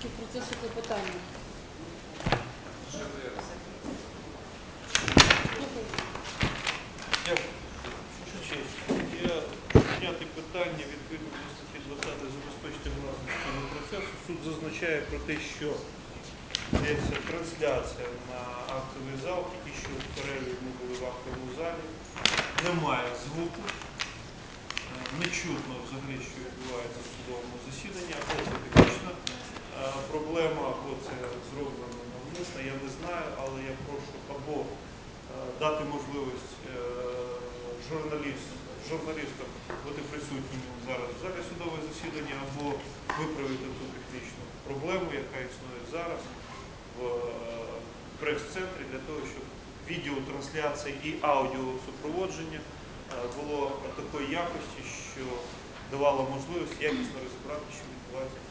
учасники процесу клопотання? Підняти питання відповідно до статті 20 забезпечити власність цього процесу. Суд зазначає про те, що йдеться трансляція на актовий зал, тільки що в перерві ми були в актовому залі. Немає звуку, е, не чутно взагалі, що відбувається в судовому засіданні, або е, проблема, або це зроблено навмисно, я не знаю, але я прошу або е, дати можливість е, журналіст, журналістам бути присутніми зараз в залі судового засідання, або виправити ту технічну проблему, яка існує зараз в е, прес-центрі, для того, щоб відеотрансляція і аудіосупроводження е, було такої якості, що давало можливість якісно розібрати, що відбувається.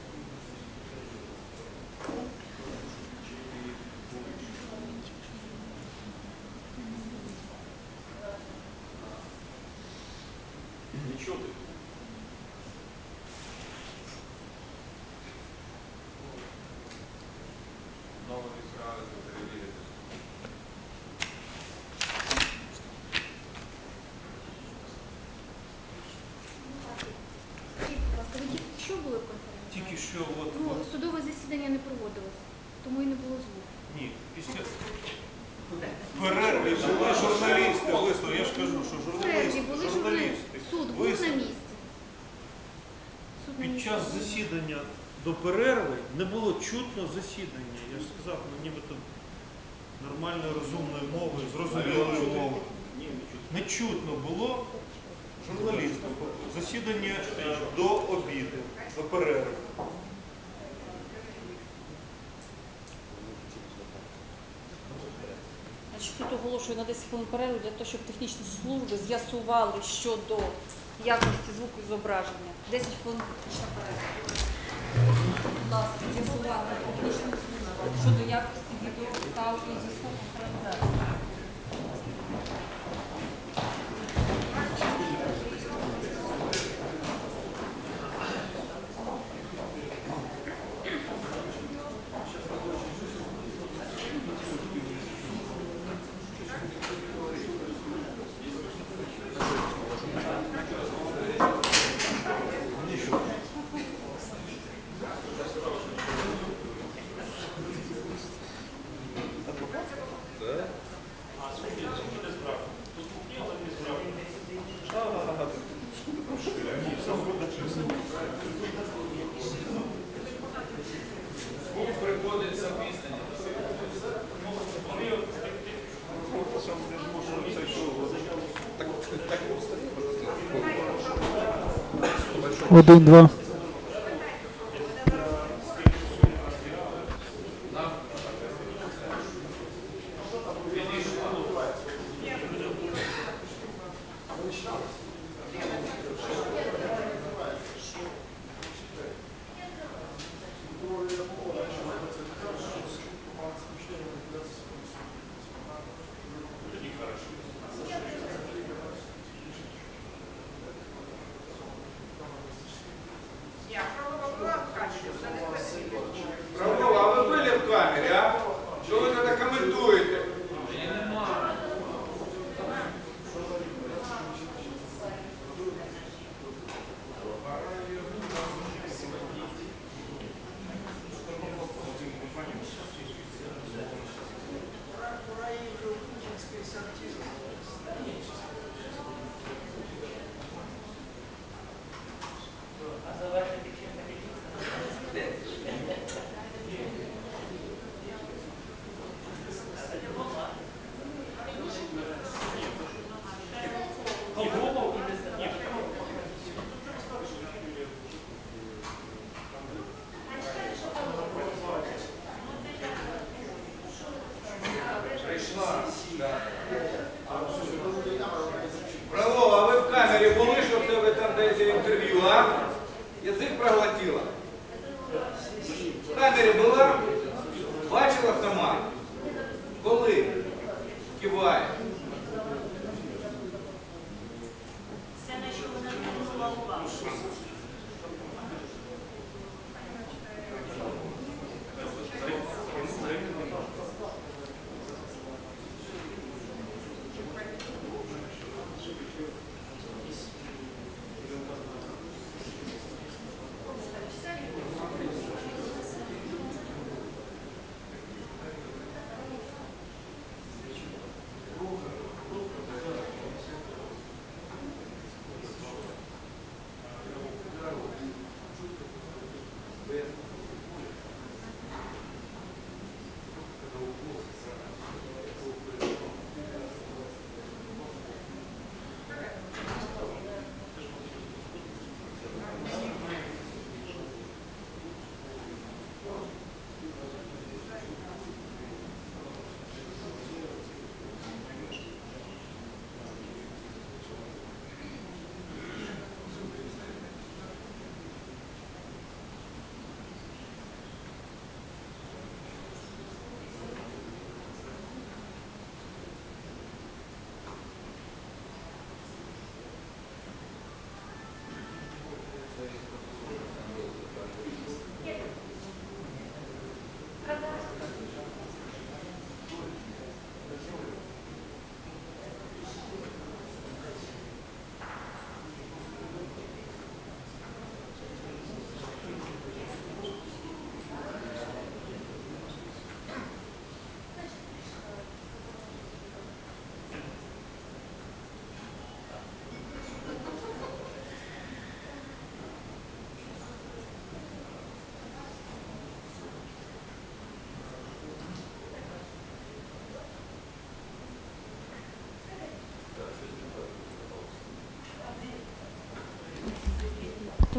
Не чути. Нової справи перевірити. Скажіть, будь ласка, ви тільки що були в конференції? Тільки що от, Ну, от судове засідання не проводилось, тому і не було звуку. ні, після перерви були журналісти, висловили, я ж кажу, що В журналісти, перерві були журналісти. журналісти Суд був на висловили. місці. Суд на Під місці час був. засідання до перерви не було чутно засідання. Я ж сказав, ну нібито нормальною розумною мовою, зрозумілою мовою. Ні, не чути. Не чутно було журналістам засідання е, до обіду, до перерви. Значить, тут оголошую на 10 хвилин перерву для того, щоб технічні служби з'ясували щодо якості звуку і зображення. 10 хвилин технічна перерва. Будь ласка, з'ясувати службу щодо якості відео та аудіозв'язку трансляції. 1-2. Язик проглотила? В камері була? Бачила автомат? Коли? Киває.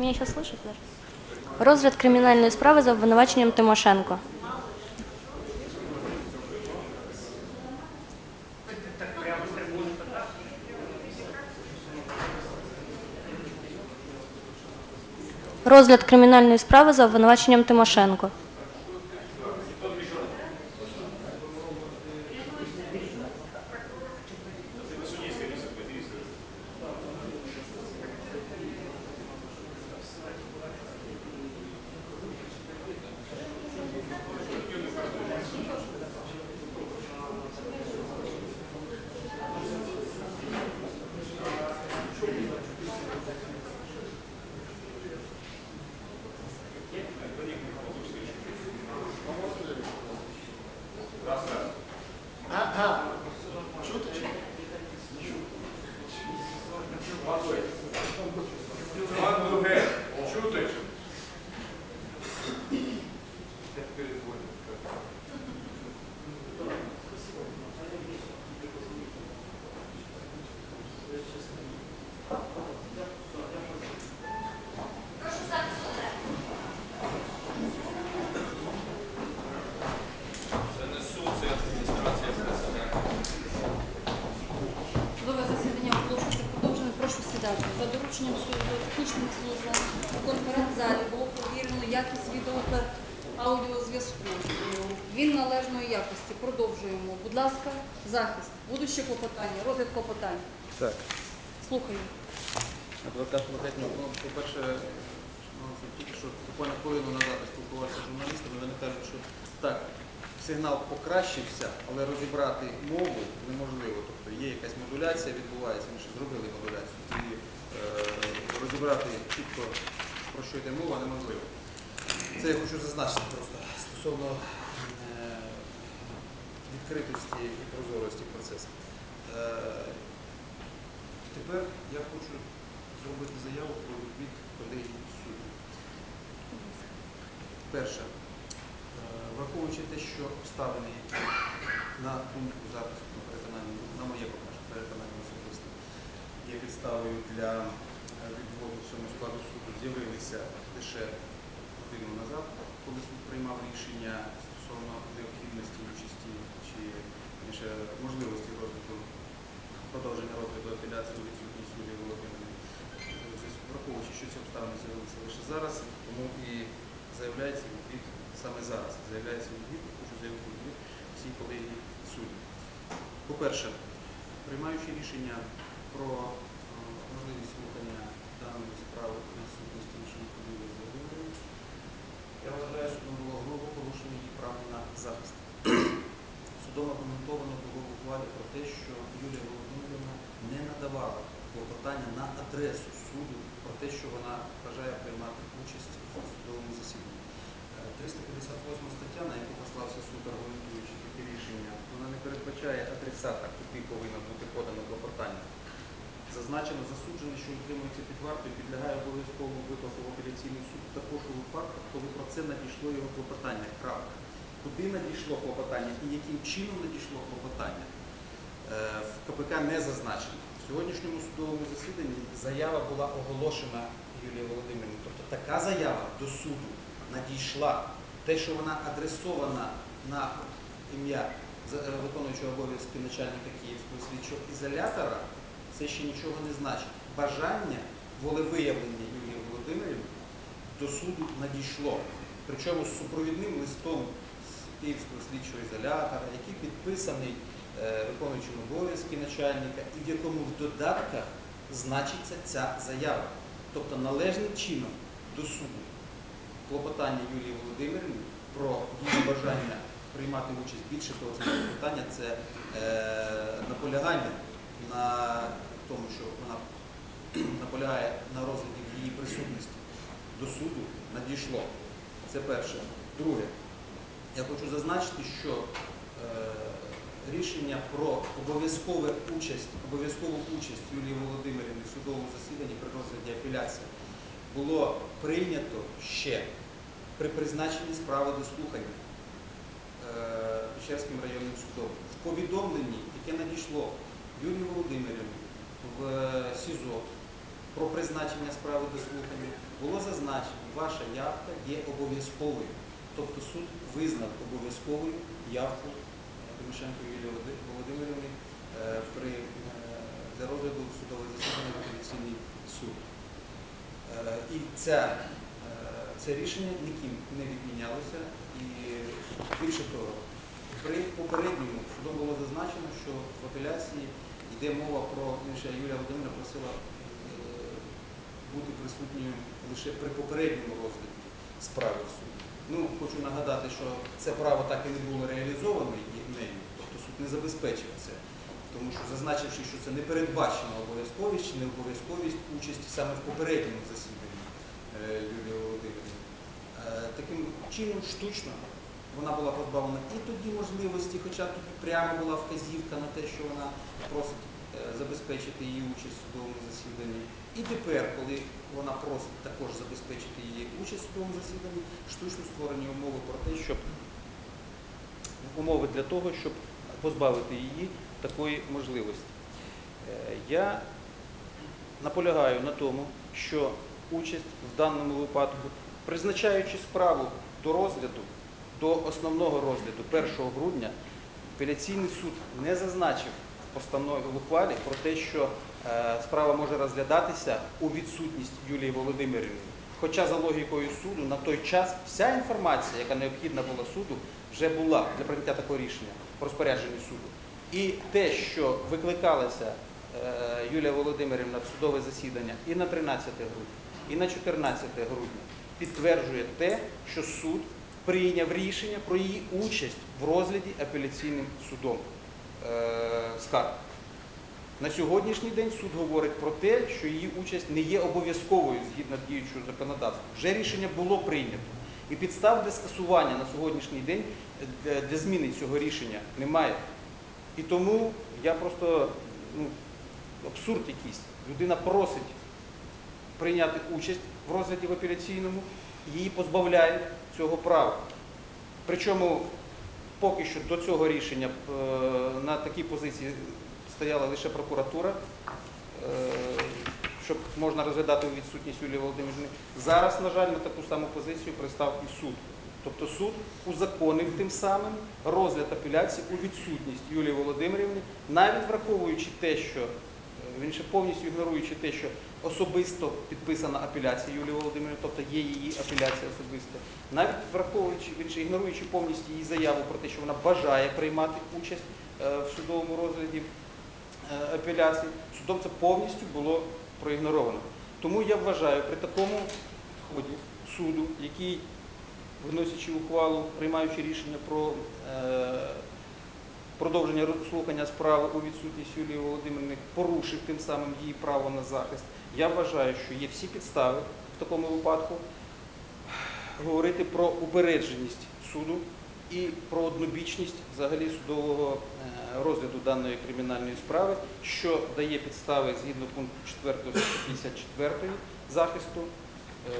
Меня сейчас слышат даже? Розгляд кримінальної справи за обвинуваченням Тимошенко. Розгляд кримінальної справи за обвинуваченням Тимошенко. Пан Дуге, чути? Я перезвоню. Це не суд, це адміністрація президента. Судове засідання оголошується продовженим. Прошу сідати. За дорученням суду технічним службам у конференц-залі було провірено якість відео та аудіозв'язку. Він належної якості. Продовжуємо. Будь ласка, захист. Будуть ще клопотання, розгляд клопотань. Так, Слухаю. адвокат Лохетнюк, ну, по-перше, тільки що буквально хвилину назад я спілкувався з журналістами, вони кажуть, що так, сигнал покращився, але розібрати мову неможливо. Тобто є якась модуляція, відбувається, ми ще зробили модуляцію, розібрати чітко, про що йде мова, неможливо. Це я хочу зазначити просто стосовно е, відкритості і прозорості процесу. Е, Тепер я хочу зробити заяву про відвід колегії суддів. Перше, е, враховуючи те, що обставини, які на думку захисту, на переконання, на моє по-перше, переконання особисте, є підставою для відводу всьому складу суду, з'явилися лише годину назад, коли суд приймав рішення стосовно необхідності участі чи більше можливості розгляду продовження розгляду апеляції у відсутність Юлії Володимирівни. Е, Враховуючи, що ці обставини з'явилися лише зараз, тому і заявляється відвід саме зараз. Заявляється відвід, хочу заявити відвід всій колегії суддів. По-перше, приймаючи рішення про е, можливість слухання даної справи у відсутності учнів Володимирівни, я вважаю, що було грубо порушення її прав на захист. Судом аргументовано було ухвалі про те, що Юлія Володимирівна не надавала клопотання на адресу суду про те, що вона бажає приймати участь у судовому засіданні. Е, 358 стаття, на яку послався суд, аргументуючи таке рішення, вона не передбачає адресата, куди повинно бути подано клопотання. Зазначено засуджений, що утримується під вартою, підлягає обов'язковому виклику в апеляційний суд також у випадках, коли про це надійшло його клопотання. Крапка. Куди надійшло клопотання і яким чином надійшло клопотання, е, в КПК не зазначено. В сьогоднішньому судовому засіданні заява була оголошена Юлії Володимирівні. Тобто така заява до суду надійшла. Те, що вона адресована на ім'я виконуючого обов'язки начальника Київського слідчого ізолятора, це ще нічого не значить. Бажання волевиявлення Юлії Володимирівни до суду надійшло. Причому з супровідним листом з Київського слідчого ізолятора, який підписаний е, виконуючим обов'язки начальника, і в якому в додатках значиться ця заява. Тобто належним чином до суду клопотання Юлії Володимирівни про її бажання приймати участь більше того, це не клопотання, це е, наполягання на тому, що вона наполягає на розгляді її присутності до суду надійшло. Це перше. Друге, я хочу зазначити, що е, рішення про обов'язкову участь, обов'язкову участь Юлії Володимирівни в судовому засіданні при розгляді апеляції було прийнято ще при призначенні справи до слухання е, Печерським районним судом. В повідомленні, яке надійшло Юлії Володимирівні в СІЗО про призначення справи до слухання було зазначено, ваша явка є обов'язковою. Тобто суд визнав обов'язковою явку е, Тимошенко Юлії Володи- Володимирівни е, при, е, для розгляду в судове засідання в апеляційний суд. Е, І е, це рішення ніким не відмінялося. І більше того, при попередньому судом було зазначено, що в апеляції йде мова про інше Юлія Володимирівна просила е, бути присутньою лише при попередньому розгляді справи в суді. Ну, хочу нагадати, що це право так і не було реалізовано нею, тобто суд не забезпечив це, тому що зазначивши, що це не передбачена обов'язковість чи не обов'язковість участі саме в попередньому засіданні е, Юлії Володимирівни. Е, Таким чином штучно вона була позбавлена і тоді можливості, хоча тоді прямо була вказівка на те, що вона просить е, забезпечити її участь в судовому засіданні. І тепер, коли вона просить також забезпечити її участь в судовому засіданні, штучно створені умови про те, щоб умови для того, щоб позбавити її такої можливості. Е, Я наполягаю на тому, що участь в даному випадку, призначаючи справу до розгляду, до основного розгляду 1 грудня, апеляційний суд не зазначив в постанові в ухвалі про те, що е, справа може розглядатися у відсутність Юлії Володимирівни. Хоча за логікою суду на той час вся інформація, яка необхідна була суду, вже була для прийняття такого рішення по розпорядженню суду. І те, що викликалася е, Юлія Володимирівна в судове засідання і на 13 грудня, і на 14 грудня, підтверджує те, що суд прийняв рішення про її участь в розгляді апеляційним судом е, скарг. На сьогоднішній день суд говорить про те, що її участь не є обов'язковою згідно діючого законодавства. Вже рішення було прийнято. І підстав для скасування на сьогоднішній день е, для, зміни цього рішення немає. І тому я просто ну, абсурд якийсь. Людина просить прийняти участь в розгляді в апеляційному, її позбавляють цього права. Причому поки що до цього рішення е, на такій позиції стояла лише прокуратура, е, щоб можна розглядати у відсутність Юлії Володимирівни. Зараз, на жаль, на таку саму позицію пристав і суд. Тобто суд узаконив тим самим розгляд апеляції у відсутність Юлії Володимирівни, навіть враховуючи те, що е, він ще повністю ігноруючи те, що особисто підписана апеляція Юлії Володимирівни, тобто є її апеляція особиста, навіть враховуючи ігноруючи повністю її заяву про те, що вона бажає приймати участь е, в судовому розгляді е, апеляції, судом це повністю було проігноровано. Тому я вважаю, при такому ході суду, який, виносячи ухвалу, приймаючи рішення про е, продовження слухання справи у відсутність Юлії Володимирівни, порушив тим самим її право на захист. Я вважаю, що є всі підстави в такому випадку говорити про упередженість суду і про однобічність взагалі судового е, розгляду даної кримінальної справи, що дає підстави згідно пункту 4 54 захисту е,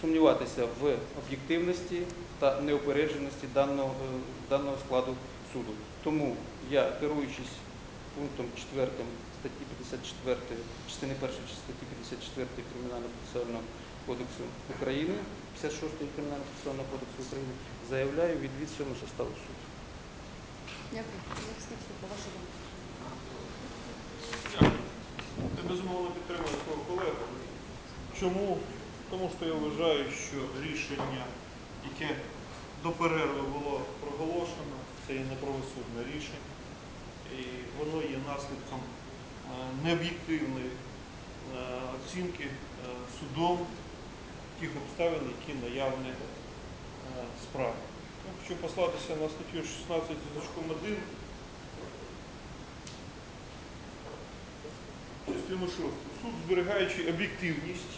сумніватися в об'єктивності та неупередженості даного, е, даного складу суду. Тому я, керуючись пунктом 4 статті 54, частини 1 статті 54 Кримінально-процесуального кодексу України, 56 Кримінально-процесуального кодексу України, заявляю відвід цьому составу суду. Дякую. Безумовно підтримую свого колегу. Чому? Тому що я вважаю, що рішення, яке до перерви було проголошено, це є неправосудне рішення, і воно є наслідком необ'єктивної е, оцінки е, судом тих обставин, які наявні е, в справі. Я хочу послатися на статтю 16 зі значком 1 частину 6. Суд, зберігаючи об'єктивність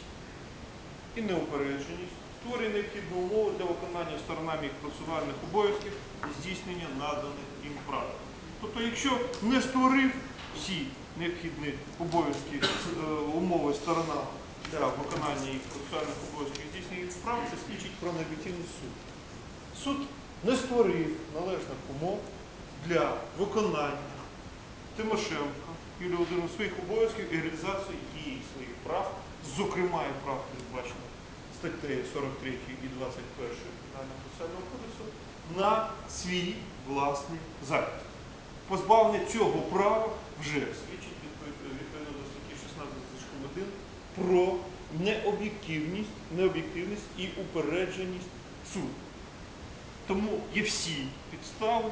і неупередженість, створює необхідні умови для виконання сторонами їх процесуальних обов'язків і здійснення наданих їм прав. Тобто, якщо не створив всі необхідні обов'язки, е, умови сторона для виконання їх процесуальних обов'язків здійснення їх це свідчить про необ'єктивність суду. Суд не створив належних умов для виконання Тимошенко Юлія Володимирівна своїх обов'язків і реалізацію її своїх прав, зокрема і прав, передбачених статтею 43 і 21 Кримінального процесуального кодексу, на свій власний захист. Позбавлення цього права вже свідчить відповідно до статті 16 зі 1 про необ'єктивність, необ'єктивність і упередженість суду. Тому є всі підстави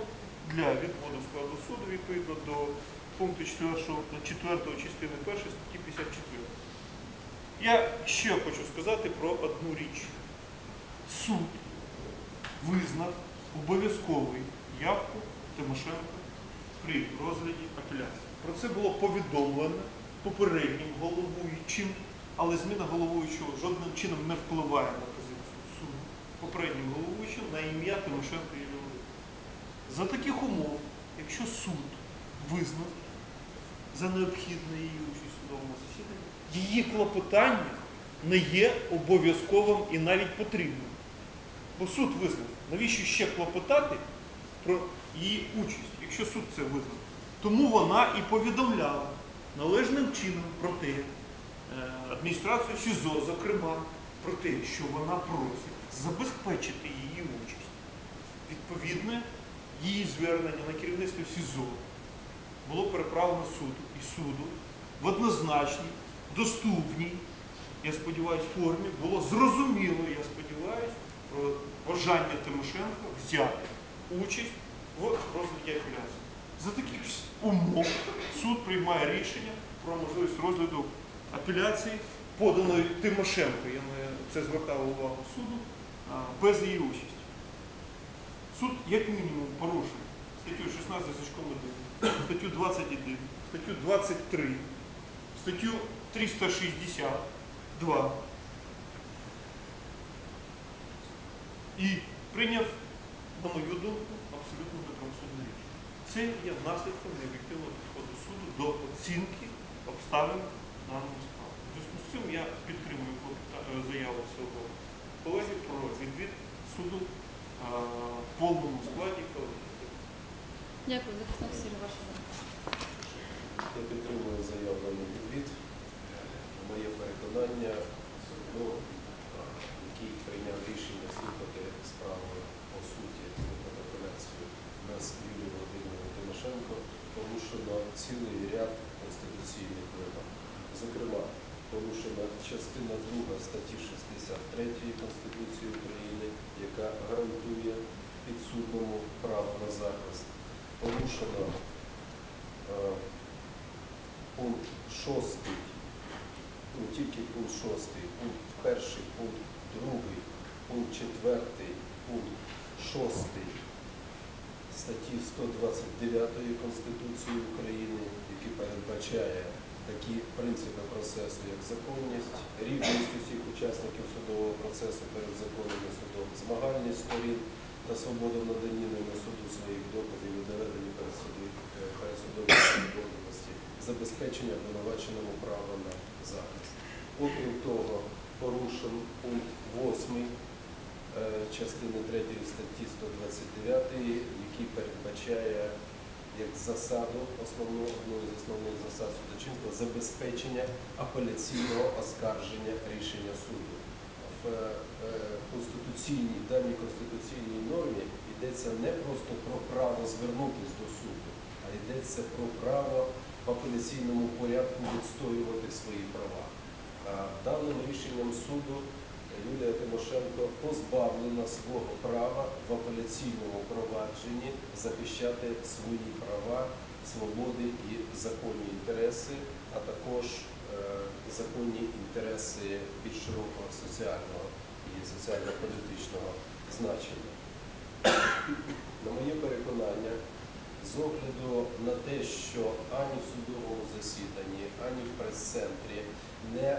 для відводу складу суду відповідно до пункту 4, 4 частини 1 статті 54. Я ще хочу сказати про одну річ. Суд визнав обов'язковий явку Тимошенко при розгляді апеляції. Про це було повідомлено попереднім головуючим, але зміна головуючого жодним чином не впливає на позицію суду. Попереднім головуючим на ім'я Тимошенко Юлії За таких умов, якщо суд визнав за необхідне її участь у судовому засіданні, її клопотання не є обов'язковим і навіть потрібним. Бо суд визнав, навіщо ще клопотати про її участь, якщо суд це визнав. Тому вона і повідомляла належним чином про те, е, адміністрацію СІЗО, зокрема, про те, що вона просить забезпечити її участь. Відповідне її звернення на керівництво СІЗО було переправлено суду і суду в однозначній, доступній, я сподіваюся, формі було зрозуміло, я сподіваюся, про бажання Тимошенко взяти участь в розгляді апеляції. За таких умов суд приймає рішення про можливість розгляду апеляції, поданої Тимошенко, я на це звертав увагу суду, без її участі. Суд як мінімум порушив статтю 16 зі 1, статтю 21, статтю 23, статтю 362 і прийняв, на мою думку, абсолютно неправосудне рішення. Це є наслідком необ'єктивного підходу суду до оцінки обставин даної справи. Зв'язку з цим я підтримую е, заяву свого колеги про відвід суду а, в повному складі колегії. Дякую, захисник Василь, ваша думка. Я підтримую заяву на відвід. Моє переконання, ну, який прийняв рішення слухати справу по суті без Юлії Володимирівни Тимошенко, порушено цілий ряд конституційних вимог. Зокрема, порушена частина 2 статті 63 Конституції України, яка гарантує підсудному право на захист. Порушено е, пункт 6, ну тільки пункт 6, пункт 1, пункт 2, пункт 4, пункт 6 статті 129 Конституції України, який передбачає такі принципи процесу, як законність, рівність усіх учасників судового процесу перед законом судом, змагальність сторін та свобода в наданні ними суду своїх доказів і доведення перед судом е, судової забезпечення обвинуваченому права на захист. Окрім того, порушен пункт 8 е, частини 3 статті 129, який передбачає як засаду основну одну з основних засад судочинства забезпечення апеляційного оскарження рішення суду. В е, конституційній даній конституційній нормі йдеться не просто про право звернутися до суду, а йдеться про право в апеляційному порядку відстоювати свої права. Даним рішенням суду Юлія Тимошенко позбавлена свого права в апеляційному провадженні захищати свої права, свободи і законні інтереси, а також е, законні інтереси більш широкого соціального і соціально-політичного значення. На моє переконання, з огляду на те, що ані в судовому засіданні, ані в прес-центрі не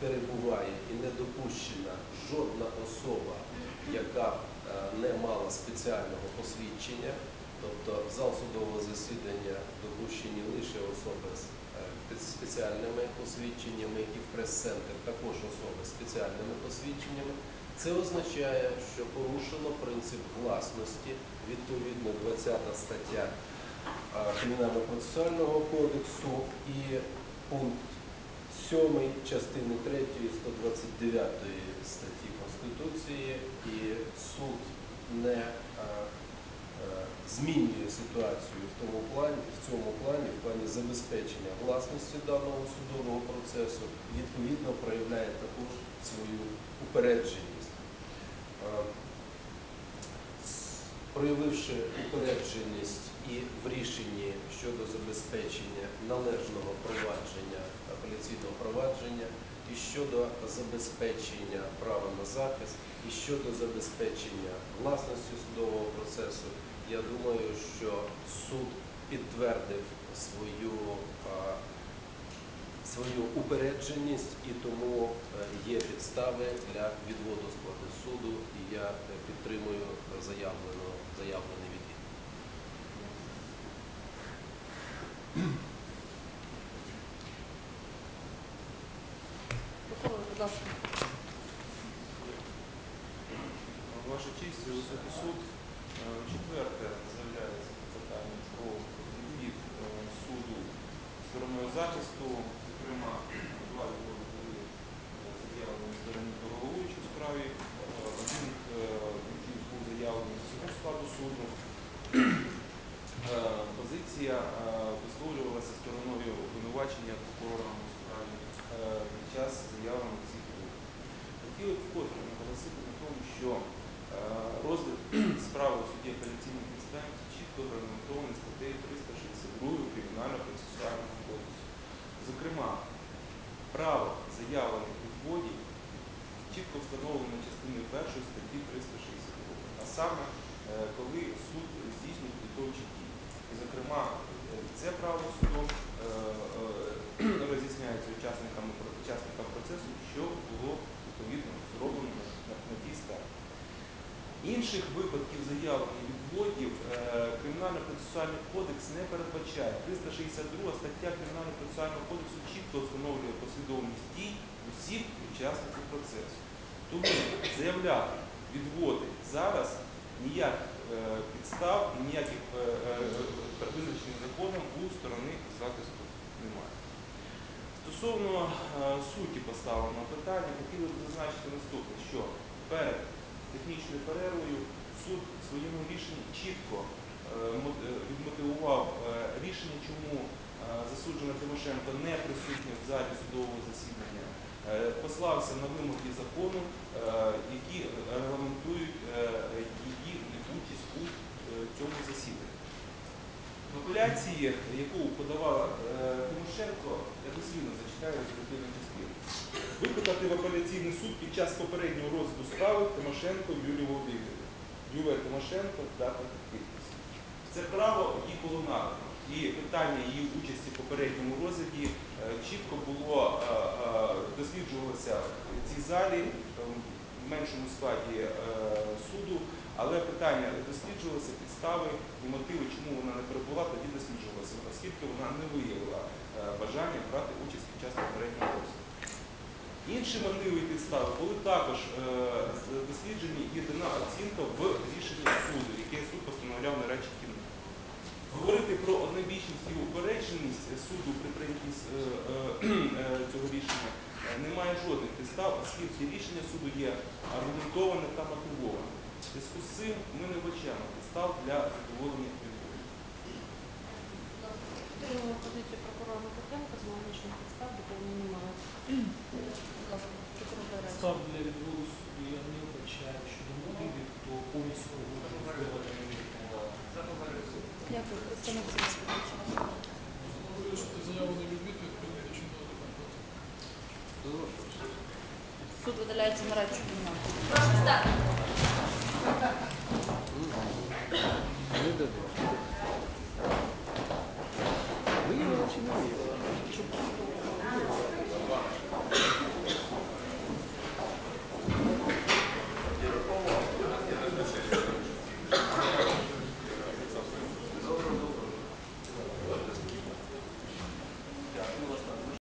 перебуває і не допущена жодна особа, яка е, не мала спеціального посвідчення, тобто в зал судового засідання допущені лише особи з е, спеціальними посвідченнями і в прес-центр також особи з спеціальними посвідченнями. Це означає, що порушено принцип власності, відповідно 20 стаття а, Кримінально-процесуального кодексу і пункт 7 частини 3 129 статті Конституції, і суд не а, е, змінює ситуацію в тому плані, в цьому плані, в плані забезпечення власності даного судового процесу, відповідно проявляє також свою упередженість. Е, Проявивши упередженість і в рішенні щодо забезпечення належного провадження апеляційного провадження, і щодо забезпечення права на захист, і щодо забезпечення власності судового процесу, я думаю, що суд підтвердив свою, свою упередженість і тому е, є підстави для відводу складу суду, і я підтримую заявлену, заявлений відвід. Прокурор, будь ласка. Ваша честь, Високий суд е, четверте заявляється питання про відвід е, суду стороною захисту. Зокрема, два відводи е, заявлені стороні до головуючої у справі. Один був заявлений всього складу суду. Е, Позиція е, висловлювалася стороною обвинувачення прокурором у справі е, під час заявлення цих двох. Хотіли б вкотре наголосити на тому, що розгляд справи у суді апеляційних інстанцій чітко регламентований статтею 362 Кримінального процесуального кодексу. Зокрема, право заявлених відводів чітко встановлено частиною 1 статті 362, а саме коли суд здійснює підготовчі дії. І, зокрема, це право судом е, е, роз'ясняється учасниками учасникам процесу, що було відповідно зроблено на тій стадії. Інших випадків заявлення відводів е, Кримінально-процесуальний кодекс не передбачає. 362 стаття Кримінально-процесуального кодексу чітко встановлює послідовність дій усіх учасників процесу. Тому заявляти відводи зараз ніяких е, підстав і ніяких е, е, визначених законом у сторони захисту немає. Стосовно суті поставленого питання, хотіли б зазначити наступне, що перед технічною перервою суд в своєму рішенні чітко мо- відмотивував рішення, чому засуджена Тимошенко не присутня в залі судового засідання, послався на вимоги закону, які регламентують е, її участь у е, цьому засіданні. В яку подавала е, Тимошенко, я дослідно зачитаю резолютивну частину. Викликати в апеляційний суд під час попереднього розгляду справи Тимошенко Юлію Володимирівну. Юлія Тимошенко, дата підпис. Це право їй було. І питання її участі в попередньому розгляді е, чітко було е, досліджувалося в цій залі в меншому складі суду, але питання досліджувалося, підстави і мотиви, чому вона не перебула, тоді досліджувалося, оскільки вона не виявила е, бажання брати участь під час попереднього розгляду. Інші мотиви і підстави були також е, досліджені і дана оцінка в рішенні суду, яке суд постановляв на речі кіно. Говорити про однобічність і упередженість суду при прийнятті е, цього рішення немає жодних підстав, оскільки рішення суду є аргументоване та мотивоване. Зв'язку з цим ми не вбачаємо підстав для задоволення відводу. Підтримуємо позицію прокурора підстав немає. Для відводу суду я не вбачаю щодо мотивів, то повністю. Дякую. Представник відповідно до. Суд видаляється на кімнату. Прошу стати. Thank you.